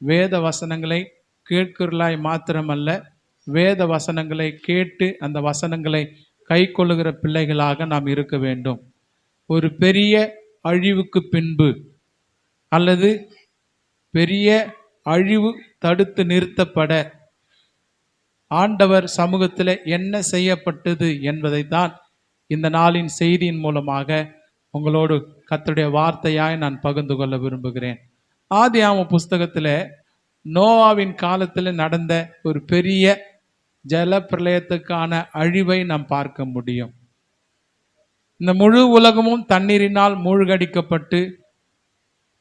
வேத வசனங்களை கேட்கிறலாய் மாத்திரமல்ல வேத வசனங்களை கேட்டு அந்த வசனங்களை கைக்கொள்ளுகிற பிள்ளைகளாக நாம் இருக்க வேண்டும். ஒரு பெரிய அழிவுக்கு பின்பு அல்லது பெரிய அழிவு தடுத்து நிறுத்தப்பட ஆண்டவர் சமூகத்தில் என்ன செய்யப்பட்டது என்பதை தான் இந்த நாளின் செய்தியின் மூலமாக உங்களோடு கத்தருடைய வார்த்தையாய் நான் பகிர்ந்து கொள்ள விரும்புகிறேன். ஆதியாம புஸ்தகத்தில் நோவாவின் காலத்தில் நடந்த ஒரு பெரிய ஜல பிரளயத்துக்கான அழிவை நாம் பார்க்க முடியும். இந்த முழு உலகமும் தண்ணீரினால் மூழ்கடிக்கப்பட்டு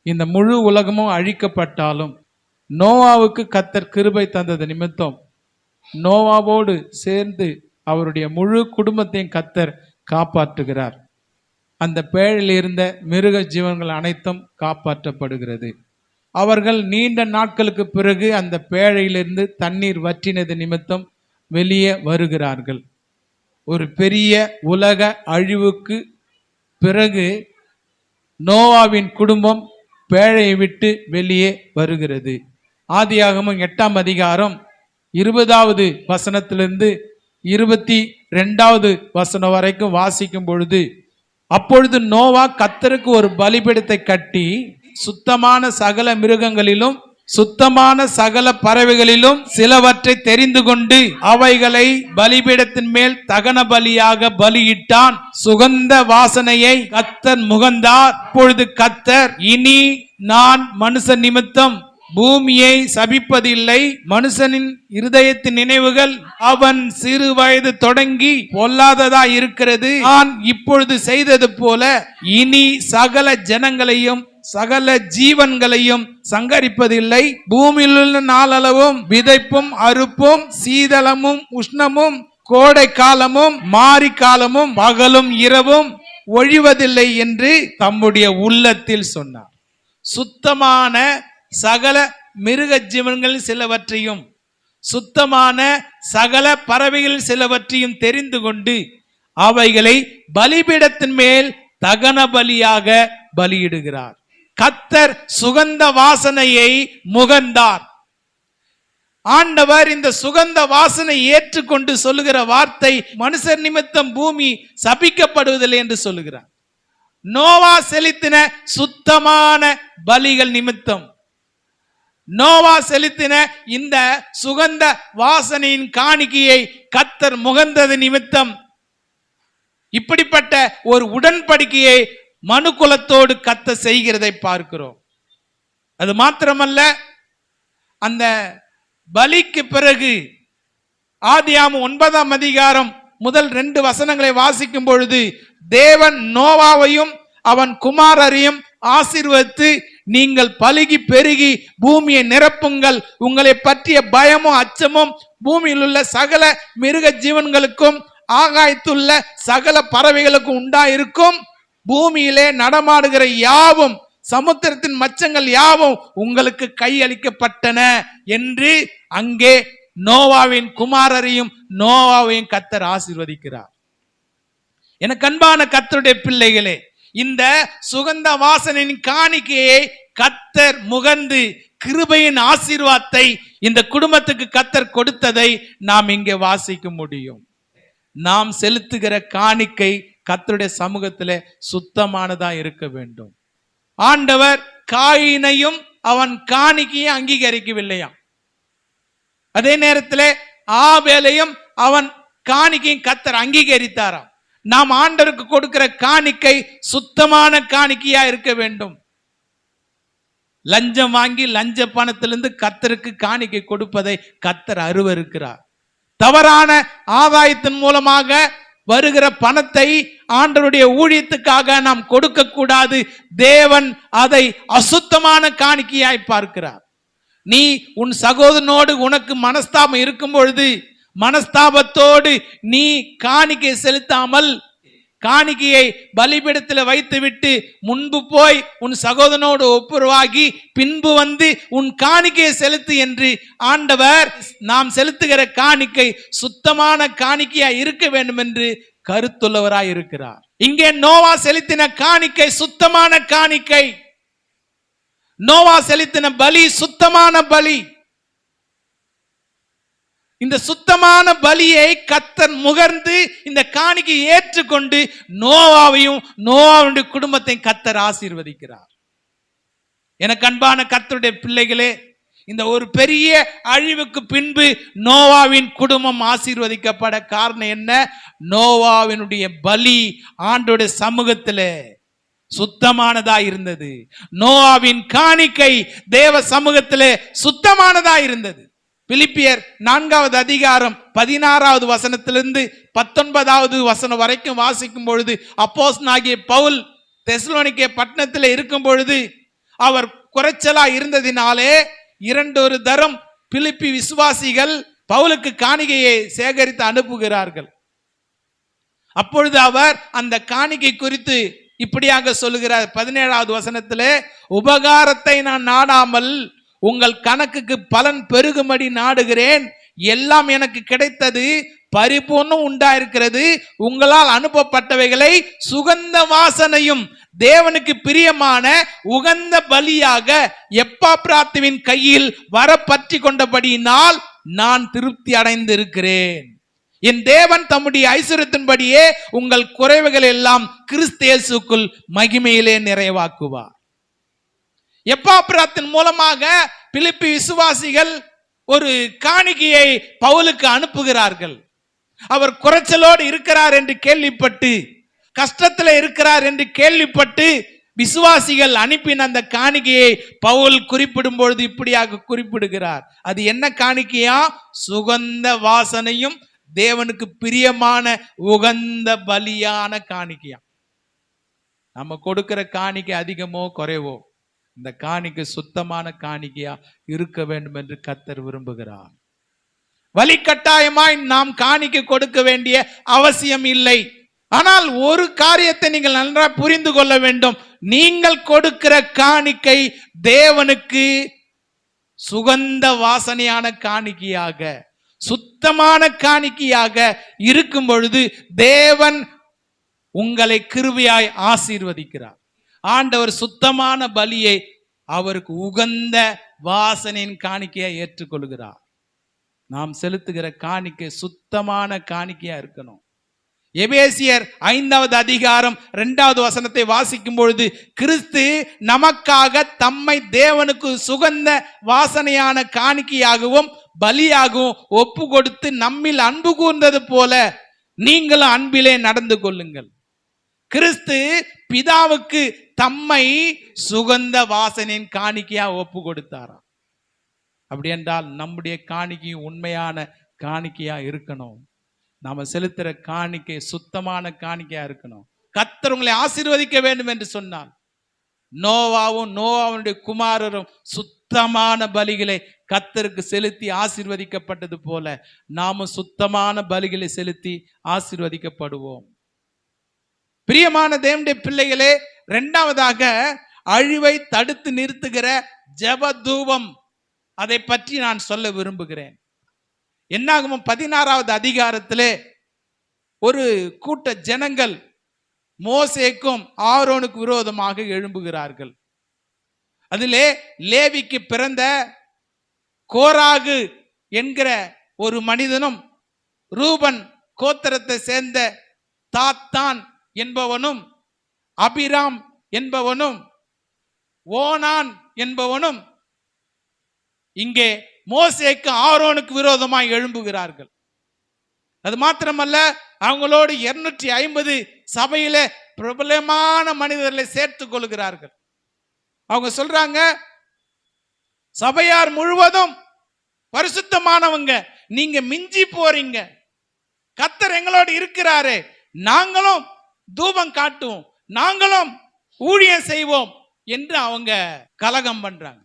இந்த முழு உலகமும் அழிக்கப்பட்டாலும் நோவாவுக்கு கத்தர் கிருபை தந்தது நிமித்தம் நோவாவோடு சேர்ந்து அவருடைய முழு குடும்பத்தையும் கத்தர் காப்பாற்றுகிறார். அந்த பேழில் இருந்த மிருக ஜீவன்கள் அனைத்தும் காப்பாற்றப்படுகிறது. அவர்கள் நீண்ட நாட்களுக்கு பிறகு அந்த பேழையிலிருந்து தண்ணீர் வற்றினது நிமித்தம் வெளியே வருகிறார்கள். ஒரு பெரிய உலக அழிவுக்கு பிறகு நோவாவின் குடும்பம் பேழையை விட்டு வெளியே வருகிறது. ஆதியாகமும் எட்டாம் அதிகாரம் இருபதாவது வசனத்திலிருந்து இருபத்தி ரெண்டாவது வசனம் வரைக்கும் வாசிக்கும் பொழுது அப்பொழுது நோவா கத்தருக்கு ஒரு பலிபிடத்தை கட்டி சுத்தமான சகல மிருகங்களிலும் சுத்தமான சகல பறவைகளிலும் சிலவற்றை தெரிந்து கொண்டு அவைகளை பலிபீடத்தின் மேல் தகன பலியாக பலியிட்டான். சுகந்த வாசனையை கத்தர் முகந்தார். இப்பொழுது கத்தர் இனி நான் மனுஷ நிமித்தம் பூமியை சபிப்பதில்லை. மனுஷனின் இருதயத்தின் நினைவுகள் அவன் சிறு வயது தொடங்கி பொல்லாததா இருக்கிறது. நான் இப்பொழுது செய்தது போல இனி சகல ஜனங்களையும் சகல ஜீவன்களையும் சங்கரிப்பதில்லை. பூமியில் உள்ள நாளளவும் விதைப்பும் அறுப்பும் சீதளமும் உஷ்ணமும் கோடை காலமும் மாரி காலமும் பகலும் இரவும் ஒழிவதில்லை என்று தம்முடைய உள்ளத்தில் சொன்னார். சுத்தமான சகல மிருக ஜீவன்களில் சிலவற்றையும் சுத்தமான சகல பறவைகள் சிலவற்றையும் தெரிந்து கொண்டு அவைகளை பலிபீடத்தின் மேல் தகன பலியாக பலியிடுகிறார். கத்தர் சுகந்த வாசனையை முகந்தார். ஆண்டவர் இந்த சுகந்த வாசனை ஏற்றுக்கொண்டு சொல்லுகிற வார்த்தை மனுஷர் நிமித்தம் பூமி சபிக்கப்படுவதில்லை என்று சொல்லுகிறார். நோவா செலுத்தின சுத்தமான பலிகள் நிமித்தம். நோவா செலுத்தின இந்த சுகந்த வாசனையின் காணிக்கையை கத்தர் முகந்தது நிமித்தம். இப்படிப்பட்ட ஒரு உடன்படிக்கையை மனு குலத்தோடு கத்த செய்கிறதை பார்க்கிறோம். அது மாத்திரமல்ல அந்த பலிக்கு பிறகு ஆதியாம ஒன்பதாம் அதிகாரம் முதல் ரெண்டு வசனங்களை வாசிக்கும் பொழுது தேவன் நோவாவையும் அவன் குமாரரையும் ஆசிர்வதித்து நீங்கள் பழுகி பெருகி பூமியை நிரப்புங்கள். உங்களை பற்றிய பயமும் அச்சமும் பூமியில் உள்ள சகல மிருக ஜீவன்களுக்கும் ஆகாயத்துள்ள சகல பறவைகளுக்கும் உண்டாயிருக்கும். பூமியிலே நடமாடுகிற யாவும் சமுத்திரத்தின் மச்சங்கள் யாவும் உங்களுக்கு கையளிக்கப்பட்டன என்று அங்கே நோவாவின் குமாரரையும் நோவாவையும் கத்தர் ஆசிர்வதிக்கிறார். எனக்கு அன்பான கத்தருடைய பிள்ளைகளே இந்த சுகந்த வாசனின் காணிக்கையை கத்தர் முகந்து கிருபையின் ஆசீர்வாதத்தை இந்த குடும்பத்துக்கு கத்தர் கொடுத்ததை நாம் இங்கே வாசிக்க முடியும். நாம் செலுத்துகிற காணிக்கை கத்தருடைய சமூகத்தில் சுத்தமானதா இருக்க வேண்டும். ஆண்டவர் காயினையும் அவன் காணிக்கையும் அங்கீகரிக்கவில்லையாம். அதே நேரத்தில் ஆவேலையும் அவன் காணிக்கையும் கத்தர் அங்கீகரித்தாராம். நாம் ஆண்டவருக்கு கொடுக்கிற காணிக்கை சுத்தமான காணிக்கையா இருக்க வேண்டும். லஞ்சம் வாங்கி லஞ்ச பணத்திலிருந்து கத்தருக்கு காணிக்கை கொடுப்பதை கத்தர் அருவருக்கிறார். தவறான ஆதாயத்தின் மூலமாக வருகிற பணத்தை ஆண்டருடைய ஊழியத்துக்காக நாம் கொடுக்க கூடாது. தேவன் அதை அசுத்தமான காணிக்கையாய் பார்க்கிறார். நீ உன் சகோதரனோடு உனக்கு மனஸ்தாபம் இருக்கும் பொழுது மனஸ்தாபத்தோடு நீ காணிக்கை செலுத்தாமல் காணிக்கையை பலிபீடத்தில் வைத்துவிட்டு முன்பு போய் உன் சகோதரனோடு ஒப்புரவாகி பின்பு வந்து உன் காணிக்கையை செலுத்து என்று ஆண்டவர் நாம் செலுத்துகிற காணிக்கை சுத்தமான காணிக்கையா இருக்க வேண்டும் என்று கருத்துள்ளவராய் இருக்கிறார் இங்கே நோவா செலுத்தின காணிக்கை சுத்தமான காணிக்கை. நோவா செலுத்தின பலி சுத்தமான பலி. இந்த சுத்தமான பலியை கத்தர் முகர்ந்து இந்த காணிக்கை ஏற்றுக்கொண்டு நோவாவையும் நோவாவுடைய குடும்பத்தை கத்தர் ஆசீர்வதிக்கிறார். எனக்கு அன்பான கத்தருடைய பிள்ளைகளே இந்த ஒரு பெரிய அழிவுக்கு பின்பு நோவாவின் குடும்பம் ஆசீர்வதிக்கப்பட காரணம் என்ன? நோவாவினுடைய பலி ஆண்டோடைய சமூகத்திலே சுத்தமானதா இருந்தது. நோவாவின் காணிக்கை தேவ சமூகத்திலே சுத்தமானதா இருந்தது. பிலிப்பியர் நான்காவது அதிகாரம் பதினாறாவது வசனத்திலிருந்து பத்தொன்பதாவது வசனம் வரைக்கும் வாசிக்கும் பொழுது அப்போஸ் நாகிய பவுல் தெசலோனிக்கே பட்டணத்தில் இருக்கும் பொழுது அவர் குறைச்சலா இருந்ததினாலே இரண்டொரு தரம் பிலிப்பி விசுவாசிகள் பவுலுக்கு காணிகையை சேகரித்து அனுப்புகிறார்கள். அப்பொழுது அவர் அந்த காணிக்கை குறித்து இப்படியாக சொல்லுகிறார். பதினேழாவது வசனத்திலே உபகாரத்தை நான் நாடாமல் உங்கள் கணக்குக்கு பலன் பெருகும்படி நாடுகிறேன். எல்லாம் எனக்கு கிடைத்தது பரிபூர்ணம் உண்டாயிருக்கிறது. உங்களால் அனுப்பப்பட்டவைகளை சுகந்த வாசனையும் தேவனுக்கு பிரியமான உகந்த பலியாக எப்பா பிராத்துவின் கையில் வர பற்றி கொண்டபடியினால் நான் திருப்தி அடைந்திருக்கிறேன். என் தேவன் தம்முடைய ஐஸ்வர்யத்தின்படியே உங்கள் குறைவுகள் எல்லாம் கிறிஸ்தேசுக்குள் மகிமையிலே நிறைவாக்குவார். எப்பாப்பிராத்தின் மூலமாக பிலிப்பி விசுவாசிகள் ஒரு காணிக்கையை பவுலுக்கு அனுப்புகிறார்கள். அவர் குறைச்சலோடு இருக்கிறார் என்று கேள்விப்பட்டு கஷ்டத்தில் இருக்கிறார் என்று கேள்விப்பட்டு விசுவாசிகள் அனுப்பின அந்த காணிக்கையை பவுல் குறிப்பிடும் பொழுது இப்படியாக குறிப்பிடுகிறார். அது என்ன காணிக்கையா? சுகந்த வாசனையும் தேவனுக்கு பிரியமான உகந்த பலியான காணிக்கையா. நம்ம கொடுக்கிற காணிக்கை அதிகமோ குறைவோ? இந்த காணிக்கை சுத்தமான காணிக்கையா இருக்க வேண்டும் என்று கத்தர் விரும்புகிறார். வலிக்கட்டாயமாய் நாம் காணிக்கை கொடுக்க வேண்டிய அவசியம் இல்லை. ஆனால் ஒரு காரியத்தை நீங்கள் நன்றாக புரிந்து கொள்ள வேண்டும். நீங்கள் கொடுக்கிற காணிக்கை தேவனுக்கு சுகந்த வாசனையான காணிக்கையாக சுத்தமான காணிக்கையாக இருக்கும் பொழுது தேவன் உங்களை கிருவியாய் ஆசீர்வதிக்கிறார். ஆண்டவர் சுத்தமான பலியை அவருக்கு உகந்த வாசனையின் காணிக்கையை ஏற்றுக்கொள்கிறார். நாம் செலுத்துகிற காணிக்கை சுத்தமான காணிக்கையா இருக்கணும். எபேசியர் ஐந்தாவது அதிகாரம் இரண்டாவது வசனத்தை வாசிக்கும் பொழுது கிறிஸ்து நமக்காக தம்மை தேவனுக்கு சுகந்த வாசனையான காணிக்கையாகவும் பலியாகவும் ஒப்பு கொடுத்து நம்மில் அன்பு கூர்ந்தது போல நீங்களும் அன்பிலே நடந்து கொள்ளுங்கள். கிறிஸ்து பிதாவுக்கு தம்மை சுகந்த வாசனின் காணிக்கையா ஒப்பு கொடுத்தாராம். அப்படி என்றால் நம்முடைய காணிக்கையும் உண்மையான காணிக்கையா இருக்கணும். நாம செலுத்துற காணிக்கை சுத்தமான காணிக்கையா இருக்கணும். கத்தர் உங்களை ஆசீர்வதிக்க வேண்டும் என்று சொன்னார். நோவாவும் நோவாவுடைய குமாரரும் சுத்தமான பலிகளை கத்தருக்கு செலுத்தி ஆசிர்வதிக்கப்பட்டது போல நாமும் சுத்தமான பலிகளை செலுத்தி ஆசிர்வதிக்கப்படுவோம். பிரியமான தேவனுடைய பிள்ளைகளே ரெண்டாவதாக அழிவை தடுத்து நிறுத்துகிற ஜெப தூபம் அதை பற்றி நான் சொல்ல விரும்புகிறேன். என்னாகும் பதினாறாவது அதிகாரத்திலே ஒரு கூட்ட ஜனங்கள் மோசேக்கும் ஆரோனுக்கு விரோதமாக எழும்புகிறார்கள். அதிலே லேவிக்கு பிறந்த கோராகு என்கிற ஒரு மனிதனும் ரூபன் கோத்திரத்தை சேர்ந்த தாத்தான் என்பவனும் அபிராம் என்பவனும் ஓனான் என்பவனும் இங்கே மோசேக்கு ஆரோனுக்கு விரோதமாய் எழும்புகிறார்கள். அது மாத்திரமல்ல அவங்களோடு இருநூற்றி ஐம்பது சபையில பிரபலமான மனிதர்களை சேர்த்து கொள்கிறார்கள். அவங்க சொல்றாங்க சபையார் முழுவதும் பரிசுத்தமானவங்க நீங்க மிஞ்சி போறீங்க. கத்தர் எங்களோடு இருக்கிறாரே நாங்களும் தூபம் காட்டும். நாங்களும் ஊழியம் செய்வோம் என்று அவங்க கலகம் பண்றாங்க.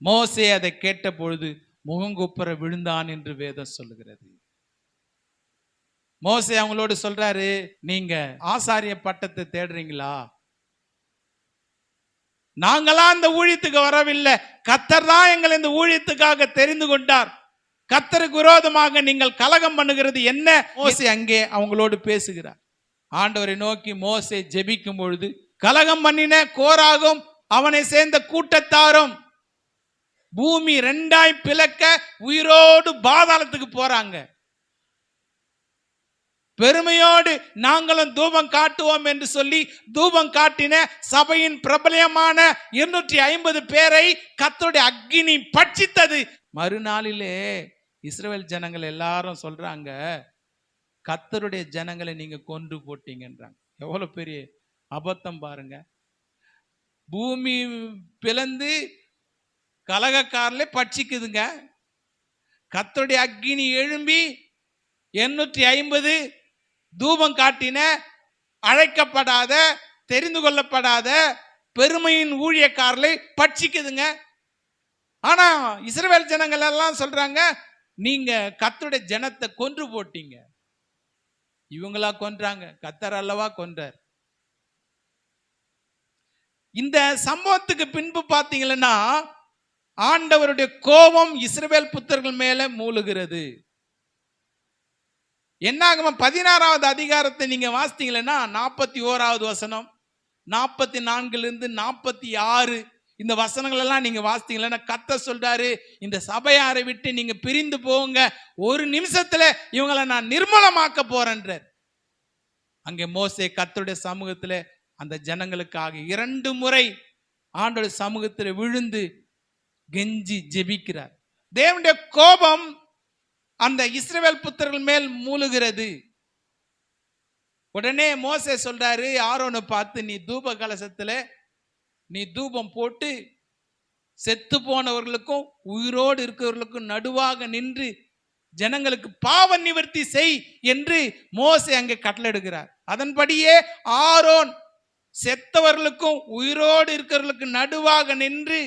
மோசே அதை கேட்ட பொழுது முகங்குப்புற விழுந்தான் என்று வேதம் சொல்லுகிறது. மோசே அவங்களோடு சொல்றாரு நீங்க ஆசாரிய பட்டத்தை தேடுறீங்களா? நாங்களா அந்த ஊழியத்துக்கு வரவில்லை. கத்தர் தான் எங்களை இந்த ஊழியத்துக்காக தெரிந்து கொண்டார். கத்தருக்கு விரோதமாக நீங்கள் கலகம் பண்ணுகிறது என்ன? மோசே அங்கே அவங்களோடு பேசுகிறார். ஆண்டவரை நோக்கி மோசை ஜெபிக்கும் பொழுது கலகம் பண்ணின கோராகும் அவனை சேர்ந்த கூட்டத்தாரும் பூமி ரெண்டாய் பிளக்க உயிரோடு பாதாளத்துக்கு போறாங்க. பெருமையோடு நாங்களும் தூபம் காட்டுவோம் என்று சொல்லி தூபம் காட்டின சபையின் பிரபலமான இருநூற்றி ஐம்பது பேரை கத்தருடைய அக்னி பட்சித்தது. மறுநாளிலே இஸ்ரேல் ஜனங்கள் எல்லாரும் சொல்றாங்க கத்தருடைய ஜனங்களை நீங்க கொன்று போட்டீங்கன்றாங்க. எவ்வளவு பெரிய அபத்தம் பாருங்க. பூமி பிளந்து கலகக்காரில் பட்சிக்குதுங்க. கத்தருடைய அக்னி எழும்பி எண்ணூற்றி ஐம்பது தூபம் காட்டின அழைக்கப்படாத தெரிந்து கொள்ளப்படாத பெருமையின் ஊழியக்காரலை பட்சிக்குதுங்க. ஆனா இஸ்ரேல் ஜனங்கள் எல்லாம் சொல்றாங்க நீங்க கத்துடைய ஜனத்தை கொன்று போட்டீங்க. இவங்களா கொன்றாங்க. கத்தர் அல்லவா கொன்றார். இந்த சம்பவத்துக்கு பின்பு பார்த்தீங்கன்னா ஆண்டவருடைய கோபம் இஸ்ரேல் புத்தர்கள் மேல மூழுகிறது. என்னாகம? பதினாறாவது அதிகாரத்தை நீங்க வாசித்தீங்கன்னா நாற்பத்தி ஓராவது வசனம் நாற்பத்தி நான்குல இருந்து நாற்பத்தி ஆறு இந்த வசனங்கள் எல்லாம் நீங்க வாசித்தீங்களா? கத்த சொல்றாரு இந்த சபையாரை விட்டு நீங்க பிரிந்து போங்க. ஒரு நிமிஷத்துல இவங்களை நான் நிர்மலமாக்க போறேன்றார். அங்கே மோசே கத்தருடைய சமூகத்துல அந்த ஜனங்களுக்காக இரண்டு முறை ஆண்டோட சமூகத்துல விழுந்து கெஞ்சி ஜெபிக்கிறார். தேவனுடைய கோபம் அந்த இஸ்ரவேல் புத்தர்கள் மேல் மூழுகிறது. உடனே மோசே சொல்றாரு ஆரோனை பார்த்து நீ தூப கலசத்தில் நீ தூபம் போட்டு செத்து போனவர்களுக்கும் உயிரோடு இருக்கிறவர்களுக்கும் நடுவாக நின்று ஜனங்களுக்கு பாவ நிவர்த்தி செய் என்று மோசை அங்கே கட்டளெடுக்கிறார் அதன்படியே ஆரோன் செத்தவர்களுக்கும் உயிரோடு இருக்கிறவர்களுக்கு நடுவாக நின்று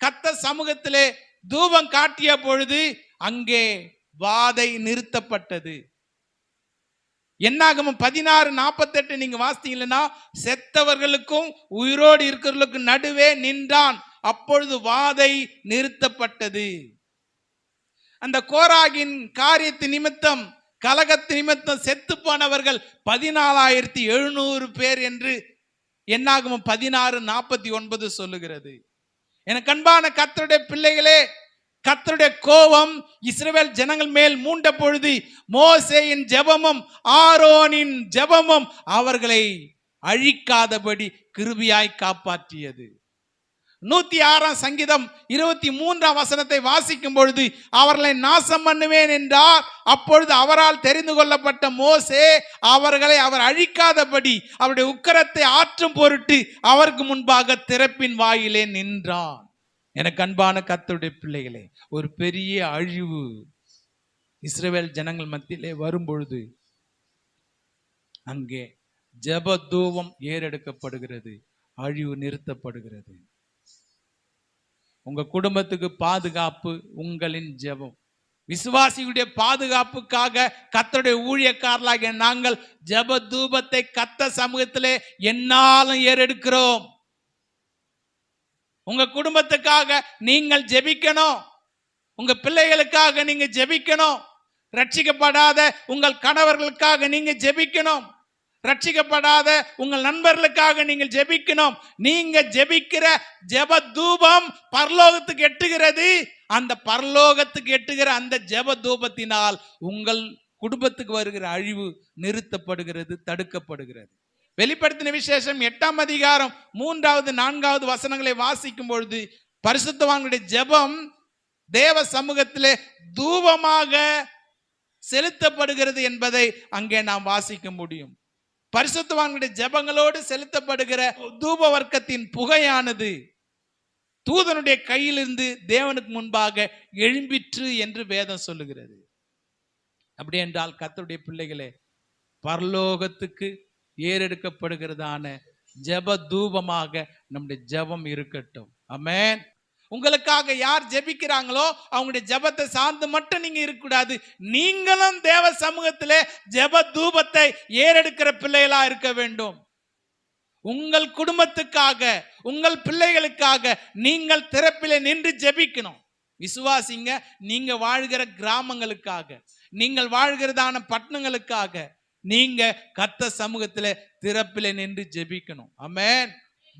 கத்த சமூகத்திலே தூபம் காட்டிய பொழுது அங்கே வாதை நிறுத்தப்பட்டது. என்னாகமும் பதினாறு நாற்பத்தெட்டு நீங்க வாசித்தீங்கன்னா செத்தவர்களுக்கும் உயிரோடு இருக்கிறவர்களுக்கும் நடுவே நின்றான். அப்பொழுது வாதை நிறுத்தப்பட்டது. அந்த கோராகின் காரியத்து நிமித்தம் கலகத்து நிமித்தம் செத்து போனவர்கள் பதினாலாயிரத்தி எழுநூறு பேர் என்று என்னாகும் பதினாறு நாற்பத்தி ஒன்பது சொல்லுகிறது. எனக்கு அன்பான கத்தருடைய பிள்ளைகளே கத்தருடைய கோபம் இஸ்ரேல் ஜனங்கள் மேல் மூண்ட பொழுது மோசேயின் ஜெபமும் ஆரோனின் ஜெபமும் அவர்களை அழிக்காதபடி கிருபியாய் காப்பாற்றியது. நூத்தி ஆறாம் சங்கீதம் இருபத்தி மூன்றாம் வசனத்தை வாசிக்கும் பொழுது அவர்களை நாசம் பண்ணுவேன் என்றார். அப்பொழுது அவரால் தெரிந்து கொள்ளப்பட்ட மோசே அவர்களை அவர் அழிக்காதபடி அவருடைய உக்கரத்தை ஆற்றும் பொருட்டு அவருக்கு முன்பாக திறப்பின் வாயிலே நின்றான். எனக்கு அன்பான கத்தருடைய பிள்ளைகளே ஒரு பெரிய அழிவு இஸ்ரேல் ஜனங்கள் மத்தியிலே வரும்பொழுது அங்கே ஜெப தூவம் ஏறெடுக்கப்படுகிறது அழிவு நிறுத்தப்படுகிறது. உங்க குடும்பத்துக்கு பாதுகாப்பு உங்களின் ஜெபம். விசுவாசியுடைய பாதுகாப்புக்காக கத்தருடைய ஊழியக்காரலாகிய நாங்கள் ஜெப தூபத்தை கத்த சமூகத்திலே என்னாலும் ஏறெடுக்கிறோம். உங்க குடும்பத்துக்காக நீங்கள் ஜெபிக்கணும். உங்க பிள்ளைகளுக்காக நீங்க ஜெபிக்கணும். ரட்சிக்கப்படாத உங்கள் கணவர்களுக்காக நீங்க ஜெபிக்கணும். ரட்சிக்கப்படாத உங்கள் நண்பர்களுக்காக நீங்கள் ஜெபிக்கணும். நீங்க ஜெபிக்கிற ஜெப தூபம் பரலோகத்துக்கு எட்டுகிறது. அந்த பரலோகத்துக்கு எட்டுகிற அந்த ஜெப தூபத்தினால் உங்கள் குடும்பத்துக்கு வருகிற அழிவு நிறுத்தப்படுகிறது தடுக்கப்படுகிறது. வெளிப்படுத்தின விசேஷம் எட்டாம் அதிகாரம் மூன்றாவது நான்காவது வசனங்களை வாசிக்கும் பொழுது பரிசுத்தவான்களுடைய ஜெபம் தேவ சமூகத்திலே தூபமாக செலுத்தப்படுகிறது என்பதை அங்கே நாம் வாசிக்க முடியும். பரிசுத்தவான்களுடைய ஜெபங்களோடு செலுத்தப்படுகிற தூப வர்க்கத்தின் புகையானது தூதனுடைய கையிலிருந்து தேவனுக்கு முன்பாக எழும்பிற்று என்று வேதம் சொல்லுகிறது. அப்படி என்றால் கத்தருடைய பிள்ளைகளே பரலோகத்துக்கு ஏறெடுக்கப்படுகிறதான ஜெப தூபமாக நம்முடைய ஜெபம் இருக்கட்டும். அமேன் உங்களுக்காக யார் ஜெபிக்கிறாங்களோ அவங்களுடைய ஜெபத்தை சார்ந்து மட்டும் நீங்க இருக்கக்கூடாது. நீங்களும் தேவ சமூகத்திலே ஜெப தூபத்தை ஏறெடுக்கிற பிள்ளைகளா இருக்க வேண்டும். உங்கள் குடும்பத்துக்காக உங்கள் பிள்ளைகளுக்காக நீங்கள் திறப்பிலே நின்று ஜெபிக்கணும். விசுவாசிங்க நீங்க வாழ்கிற கிராமங்களுக்காக நீங்கள் வாழ்கிறதான பட்டணங்களுக்காக நீங்க கத்த சமூகத்துல திறப்பில நின்று ஜெபிக்கணும். அமேன்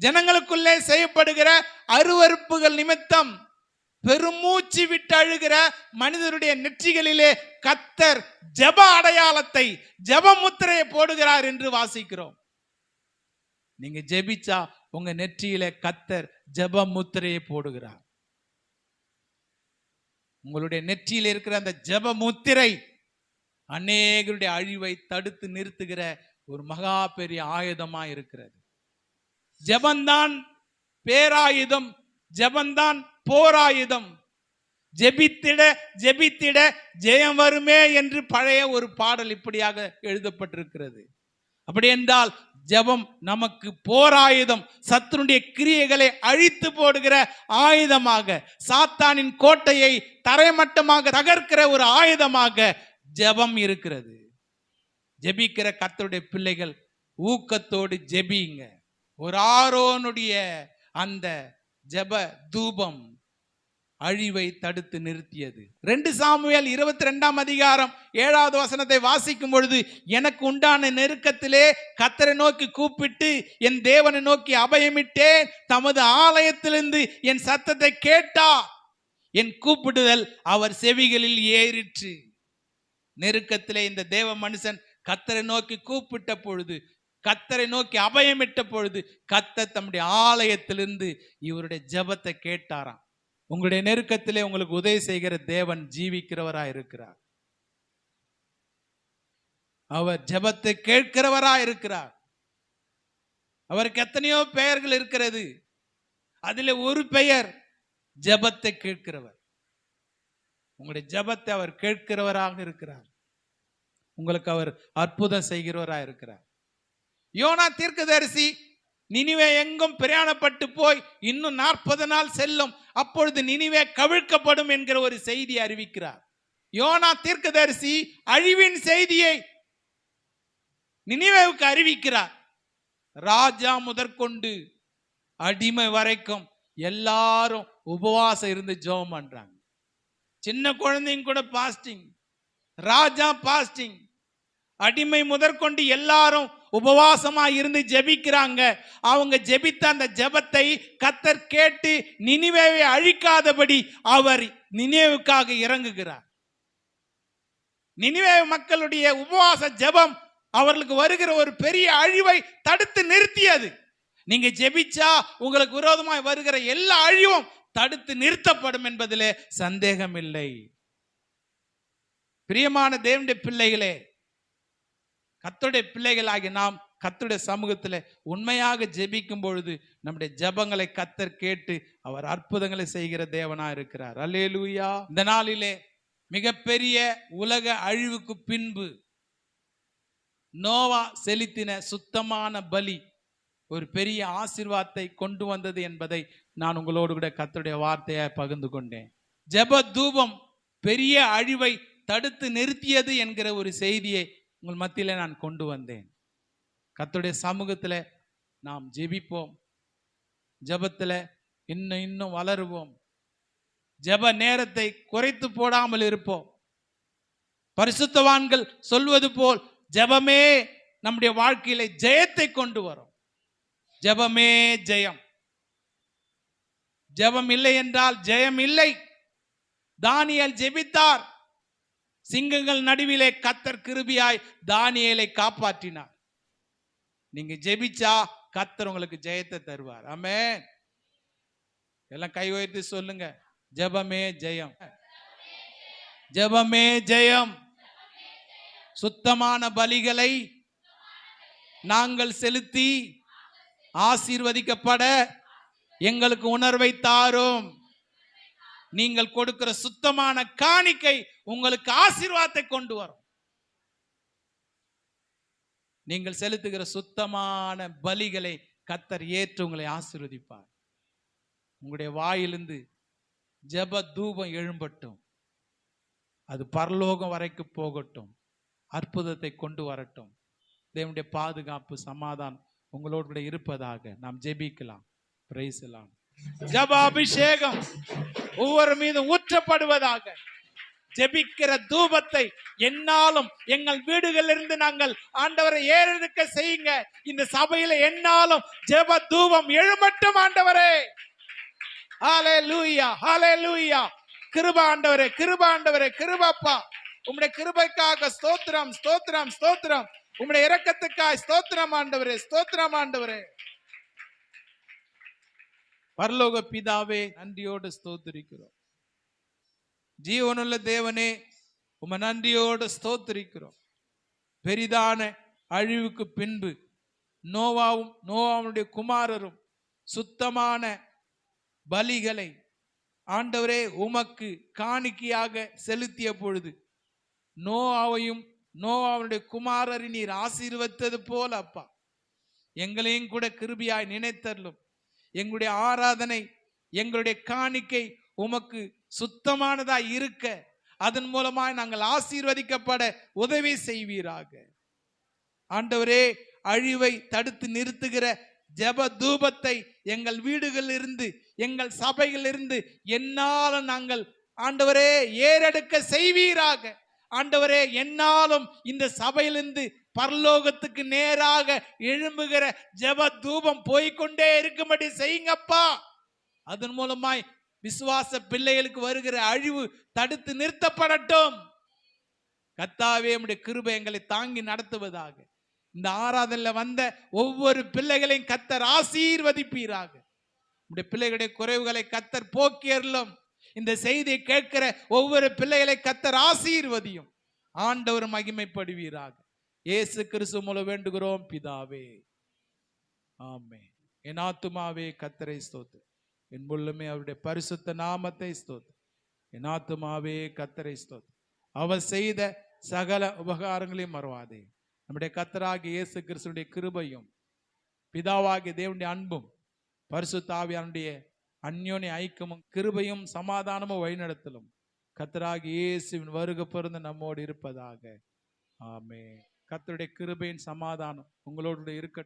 ஜனங்களுக்குள்ளே செய்யப்படுகிற அருவருப்புகள் நிமித்தம் பெருமூச்சு விட்டு அழுகிற மனிதருடைய நெற்றிகளிலே கத்தர் ஜெப அடையாளத்தை ஜப முத்திரையை போடுகிறார் என்று வாசிக்கிறோம். நீங்க ஜெபிச்சா உங்க நெற்றியிலே கத்தர் ஜப முத்திரையை போடுகிறார். உங்களுடைய நெற்றியில் இருக்கிற அந்த ஜப முத்திரை அநேகருடைய அழிவை தடுத்து நிறுத்துகிற ஒரு மகா பெரிய ஆயுதமா இருக்கிறது. ஜெபந்தான் பேராயுதம் ஜெபந்தான் போராயுதம். ஜெபித்திட ஜெபித்திட ஜெயம் வருமே என்று பழைய ஒரு பாடல் இப்படியாக எழுதப்பட்டிருக்கிறது. அப்படி என்றால் ஜெபம் நமக்கு போராயுதம் சத்துருடைய கிரியைகளை அழித்து போடுகிற ஆயுதமாக சாத்தானின் கோட்டையை தரைமட்டமாக தகர்க்கிற ஒரு ஆயுதமாக ஜெபம் இருக்கிறது. ஜெபிக்கிற கத்தருடைய பிள்ளைகள் ஊக்கத்தோடு ஜெபிங்க ஒரு ஆரோனுடைய அந்த ஜப தூபம் அழிவை தடுத்து நிறுத்தியது. ரெண்டு சாமுவேல் இருபத்தி ரெண்டாம் அதிகாரம் ஏழாவது வசனத்தை வாசிக்கும் பொழுது எனக்கு உண்டான நெருக்கத்திலே கத்தரை நோக்கி கூப்பிட்டு என் தேவனை நோக்கி அபயமிட்டேன். தமது ஆலயத்திலிருந்து என் சத்தத்தை கேட்டா என் கூப்பிடுதல் அவர் செவிகளில் ஏறிற்று. நெருக்கத்திலே இந்த தேவ மனுஷன் கத்தரை நோக்கி கூப்பிட்ட பொழுது கத்தரை நோக்கி அபயமிட்ட பொழுது கத்த தம்முடைய ஆலயத்திலிருந்து இவருடைய ஜெபத்தை கேட்டாராம். உங்களுடைய நெருக்கத்திலே உங்களுக்கு உதவி செய்கிற தேவன் ஜீவிக்கிறவராய் இருக்கிறார். அவர் ஜெபத்தை கேட்கிறவரா இருக்கிறார். அவருக்கு எத்தனையோ பெயர்கள் இருக்கிறது. அதில் ஒரு பெயர் ஜெபத்தை கேட்கிறவர். உங்களுடைய ஜெபத்தை அவர் கேட்கிறவராக இருக்கிறார். உங்களுக்கு அவர் அற்புதம் செய்கிறவராக இருக்கிறார். யோனா தீர்க்கதரிசி நினிவே எங்கும் பிரயாணப்பட்டு போய் இன்னும் நாற்பது நாள் செல்லும். அப்பொழுது நினிவே கவிழ்க்கப்படும் என்கிற ஒரு செய்தி அறிவிக்கிறார். யோனா தீர்க்கதரிசி அழிவின் செய்தியை நினிவேவுக்கு அறிவிக்கிறார். ராஜா முதற்கொண்டு அடிமை வரைக்கும் எல்லாரும் உபவாசம் இருந்து ஜோம் பண்றாங்க. சின்ன குழந்தைங்க கூட பாஸ்டிங் ராஜா பாஸ்டிங். அடிமை முதற்கொண்டு எல்லாரும் உபவாசமா இருந்து ஜெபிக்கிறாங்க. அவங்க ஜெபித்த அந்த ஜெபத்தை கத்தர் கேட்டு நினைவேவை அழிக்காதபடி அவர் நினைவுக்காக இறங்குகிறார். நினிவே மக்களுடைய உபவாச ஜெபம் அவர்களுக்கு வருகிற ஒரு பெரிய அழிவை தடுத்து நிறுத்தியது. நீங்க ஜெபிச்சா உங்களுக்கு விரோதமாய் வருகிற எல்லா அழிவும் தடுத்து நிறுத்தப்படும் என்பதிலே சந்தேகம் இல்லை பிரியமான தேவனுடைய பிள்ளைகளே கத்துடைய பிள்ளைகளாகி நாம் கத்துடைய சமூகத்தில் உண்மையாக ஜெபிக்கும் பொழுது நம்முடைய ஜெபங்களை கத்தர் கேட்டு அவர் அற்புதங்களை செய்கிற தேவனா இருக்கிறார். அல்லேலூயா இந்த நாளிலே மிகப்பெரிய உலக அழிவுக்கு பின்பு நோவா செலுத்தின சுத்தமான பலி ஒரு பெரிய ஆசிர்வாதத்தை கொண்டு வந்தது என்பதை நான் உங்களோடு கூட கர்த்தருடைய வார்த்தையை பகிர்ந்து கொண்டேன். ஜப தூபம் பெரிய அழிவை தடுத்து நிறுத்தியது என்கிற ஒரு செய்தியை உங்கள் மத்தியில் நான் கொண்டு வந்தேன். கத்துடைய சமூகத்தில் நாம் ஜெபிப்போம். ஜெபத்தில் இன்னும் இன்னும் வளருவோம். ஜெப நேரத்தை குறைத்து போடாமல் இருப்போம். பரிசுத்தவான்கள் சொல்வது போல் ஜெபமே நம்முடைய வாழ்க்கையில ஜெயத்தை கொண்டு வரும். ஜெபமே ஜெயம். ஜெபம் இல்லை என்றால் ஜெயம் இல்லை. தானியல் ஜெபித்தார். சிங்கங்கள் நடுவிலே கத்தர் கிருபியாய் தானியலை காப்பாற்றினார். நீங்க ஜெபிச்சா கத்தர் உங்களுக்கு ஜெயத்தை தருவார். ஆமே எல்லாம் கை உயர்த்தி சொல்லுங்க. ஜெபமே ஜெயம். ஜெபமே ஜெயம். சுத்தமான பலிகளை நாங்கள் செலுத்தி ஆசீர்வதிக்கப்பட எங்களுக்கு உணர்வை தாரும். நீங்கள் கொடுக்கிற சுத்தமான காணிக்கை உங்களுக்கு ஆசீர்வாதத்தை கொண்டு வரும். நீங்கள் செலுத்துகிற சுத்தமான பலிகளை கத்தர் ஏற்று உங்களை ஆசீர்வதிப்பார். உங்களுடைய வாயிலிருந்து ஜெப தூபம் எழும்பட்டும். அது பரலோகம் வரைக்கும் போகட்டும். அற்புதத்தை கொண்டு வரட்டும். தேவனுடைய பாதுகாப்பு சமாதானம் உங்களோடு கூட இருப்பதாக நாம் ஜெபிக்கலாம். பிரைசலாம் ஜப அபிஷேகம் ஒவ்வொரு மீது ஊற்றப்படுவதாக. ஜெபிக்கிற தூபத்தை என்னாலும் எங்கள் வீடுகளிலிருந்து நாங்கள் ஆண்டவரை ஏறெடுக்க செய்யுங்க. இந்த சபையில என்னாலும் ஜெப தூபம் எழுமட்டும் ஆண்டவரே. ஹாலே லூயா ஹாலே லூயா கிருப ஆண்டவரே கிருப ஆண்டவரே கிருபப்பா. உம்முடைய கிருபைக்காக ஸ்தோத்திரம் ஸ்தோத்திரம் ஸ்தோத்திரம். உம்முடைய இரக்கத்துக்காய் ஸ்தோத்திரம் ஆண்டவரே ஸ்தோத்திரம் ஆண்டவரே. பரலோக பிதாவே நன்றியோடு ஸ்தோத்திருக்கிறோம். ஜீவனுள்ள தேவனே உம நன்றியோடு ஸ்தோத்திருக்கிறோம். பெரிதான அழிவுக்கு பின்பு நோவாவும் நோவாவுடைய குமாரரும் சுத்தமான பலிகளை ஆண்டவரே உமக்கு காணிக்கையாக செலுத்திய பொழுது நோவாவையும் நோவாவுடைய குமாரரை நீர் ஆசீர்வத்தது போல அப்பா. எங்களையும் கூட கிருபியாய் நினைத்தரலும் எங்களுடைய ஆராதனை எங்களுடைய காணிக்கை உமக்கு சுத்தமானதா இருக்க அதன் மூலமாய் நாங்கள் ஆசீர்வதிக்கப்பட உதவி செய்வீராக. ஆண்டவரே அழிவை தடுத்து நிறுத்துகிற ஜப தூபத்தை எங்கள் வீடுகளில் இருந்து எங்கள் சபையிலிருந்து என்னால் நாங்கள் ஆண்டவரே ஏறெடுக்க செய்வீராக. ஆண்டவரே என்னாலும் இந்த சபையிலிருந்து பரலோகத்துக்கு நேராக எழும்புகிற ஜப தூபம் போய்கொண்டே இருக்கும்படி செய்யுங்கப்பா. அதன் மூலமாய் விசுவாச பிள்ளைகளுக்கு வருகிற அழிவு தடுத்து நிறுத்தப்படட்டும். கத்தாவே நம்முடைய கிருபை எங்களை தாங்கி நடத்துவதாக. இந்த ஆராதனில் வந்த ஒவ்வொரு பிள்ளைகளையும் கத்தர் ஆசீர்வதிப்பீராக. உடைய பிள்ளைகளுடைய குறைவுகளை கத்தர் போக்கியறலும் இந்த செய்தியை கேட்கிற ஒவ்வொரு பிள்ளைகளை கத்தர் ஆசீர்வதியும். ஆண்டவர் மகிமைப்படுவீராக. இயேசு கிறிஸ்து மூலம் வேண்டுகிறோம் பிதாவே. ஆமே என் ஆத்துமாவே கத்தரை ஸ்தோத்து என் முள்ளுமே அவருடைய பரிசுத்த நாமத்தை ஸ்தோத்து என் ஆத்துமாவே கத்தரை ஸ்தோத்து அவர் செய்த சகல உபகாரங்களையும் மறவாதே. நம்முடைய கத்தராகி இயேசு கிறிஸ்துடைய கிருபையும் பிதாவாகிய தேவனுடைய அன்பும் பரிசுத்தாவியானுடைய அந்யோனி ஐக்கியமும் கிருபையும் சமாதானமும் வழிநடத்தலும் கத்தராகி இயேசுவின் வருக பிறந்து நம்மோடு இருப்பதாக. ஆமே கத்தருடைய கிருபையின் சமாதானம் உங்களோடு இருக்கட்டும்.